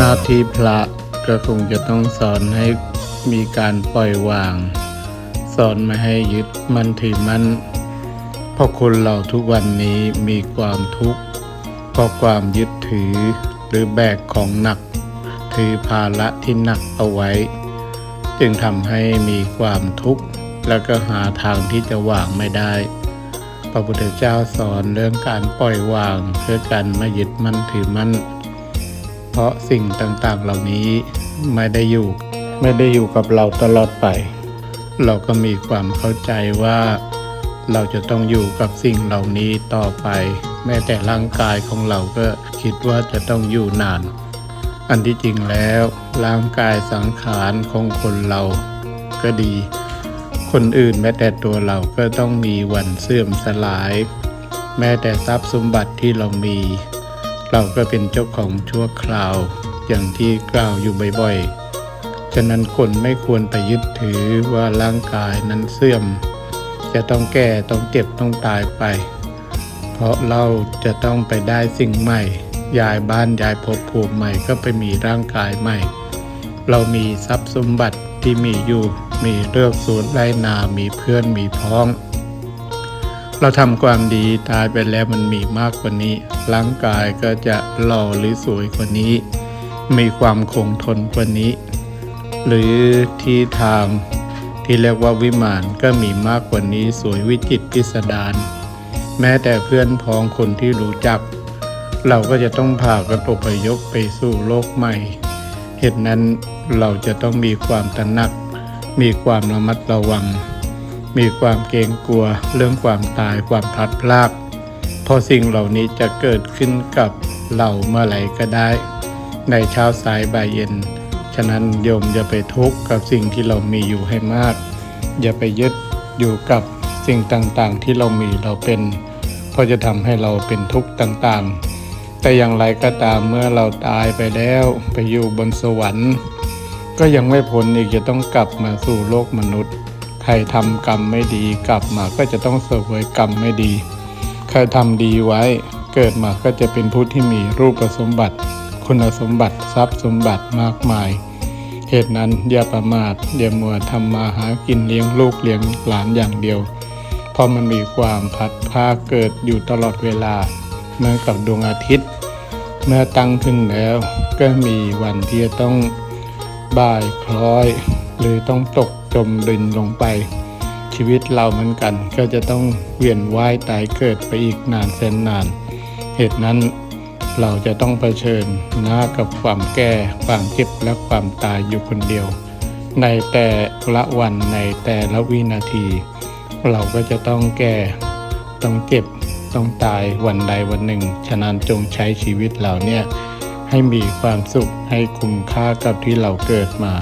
หน้าที่พระก็คงจะต้องสอนให้มีการปล่อยวาง สอนไม่ให้ยึดมันถือมันเพราะคนเราทุกวันนี้มีความทุกข์เพราะความยึดถือหรือแบกของหนัก ถือภาระที่หนักเอาไว้ จึงทำให้มีความทุกข์แล้วก็หาทางที่จะวางไม่ได้ พระพุทธเจ้าสอนเรื่องการปล่อยวางเพื่อการไม่ยึดมั่นถือมั่น เพราะสิ่งต่างๆ เหล่านี้ไม่ได้อยู่ไม่ได้อยู่กับเราตลอดไป เราก็มีความเข้าใจว่า เราจะต้องอยู่กับสิ่งเหล่านี้ต่อไป แม้แต่ร่างกายของเราก็คิดว่าจะต้องอยู่นาน อันที่จริงแล้วร่างกายสังขารของคนเราก็ดี คนอื่นแม้แต่ตัวเราก็ต้องมีวันเสื่อมสลาย แม้แต่ทรัพย์สมบัติที่เรามี เราก็เป็นเจ้าของชั่วคราวอย่างที่กล่าวอยู่บ่อยๆ ฉะนั้นคนไม่ควรไปยึดถือว่าร่างกายนั้นเสื่อม จะต้องแก่ต้องเจ็บต้องตายไป เพราะเราจะต้องไปได้สิ่งใหม่ย้ายบ้านย้ายภพภูมิใหม่ก็ไปมีร่างกายใหม่ เรามีทรัพย์สมบัติที่มีอยู่ มีเลือกสวนไรนา มีเพื่อนมีพ้อง เราทำความดีตายไปแล้วมันมีมากกว่านี้ ร่างกายก็จะหล่อหรือสวยกว่านี้ มีความคงทนกว่านี้ หรือที่ทางที่เรียกว่าวิมานก็มีมากกว่านี้สวยวิจิตพิสดารแม้แต่เพื่อนพ้องคนที่รู้จัก เราก็จะต้องพากันอพยพไปสู่โลกใหม่ เหตุนั้นเราจะต้องมีความตระหนัก มีความระมัดระวัง มีความเกรงกลัวเรื่องความตายความพลัดพรากเพราะสิ่งเหล่านี้จะเกิดขึ้นกับเราเมื่อไหร่ก็ได้ ในเช้าสายบ่ายเย็น ฉะนั้นโยมอย่าไปทุกข์กับสิ่งที่เรามีอยู่ให้มาก อย่าไปยึดอยู่กับสิ่งต่างๆ ที่เรามีเราเป็น เพราะจะทำให้เราเป็นทุกข์ต่างๆ แต่อย่างไรก็ตามเมื่อเราตายไปแล้วไปอยู่บนสวรรค์ ก็ยังไม่พ้นอีกจะต้องกลับมาสู่โลกมนุษย์ ใครทำกรรมไม่ดีกลับมาก็จะต้องเสวยกรรมไม่ดี ใครทำดีไว้เกิดมาก็จะเป็นผู้ที่มีรูปสมบัติ คุณสมบัติทรัพย์สมบัติมากมาย เหตุนั้นอย่าประมาทอย่ามัวทำมาหากินเลี้ยงลูกเลี้ยงหลานอย่างเดียว เพราะมันมีความพัดพาเกิดอยู่ตลอดเวลาเหมือนกับดวงอาทิตย์ เมื่อตั้งขึ้นแล้ว ก็มีวันที่จะต้องบ่ายคล้อย หรือต้องตก จมดินลงไป ชีวิตเราเหมือนกัน ก็จะต้องเวียนว่ายตายเกิดไปอีกนานแสนนาน เหตุนั้นเราจะต้องเผชิญหน้ากับความแก่ ความเจ็บและความตายอยู่คนเดียว ในแต่ละวันในแต่ละวินาที เราก็จะต้องแก่ ต้องเจ็บ ต้องตายวันใดวันหนึ่ง ฉะนั้นจงใช้ชีวิตเราเนี่ยให้มีความสุขให้คุ้มค่ากับที่เราเกิดมา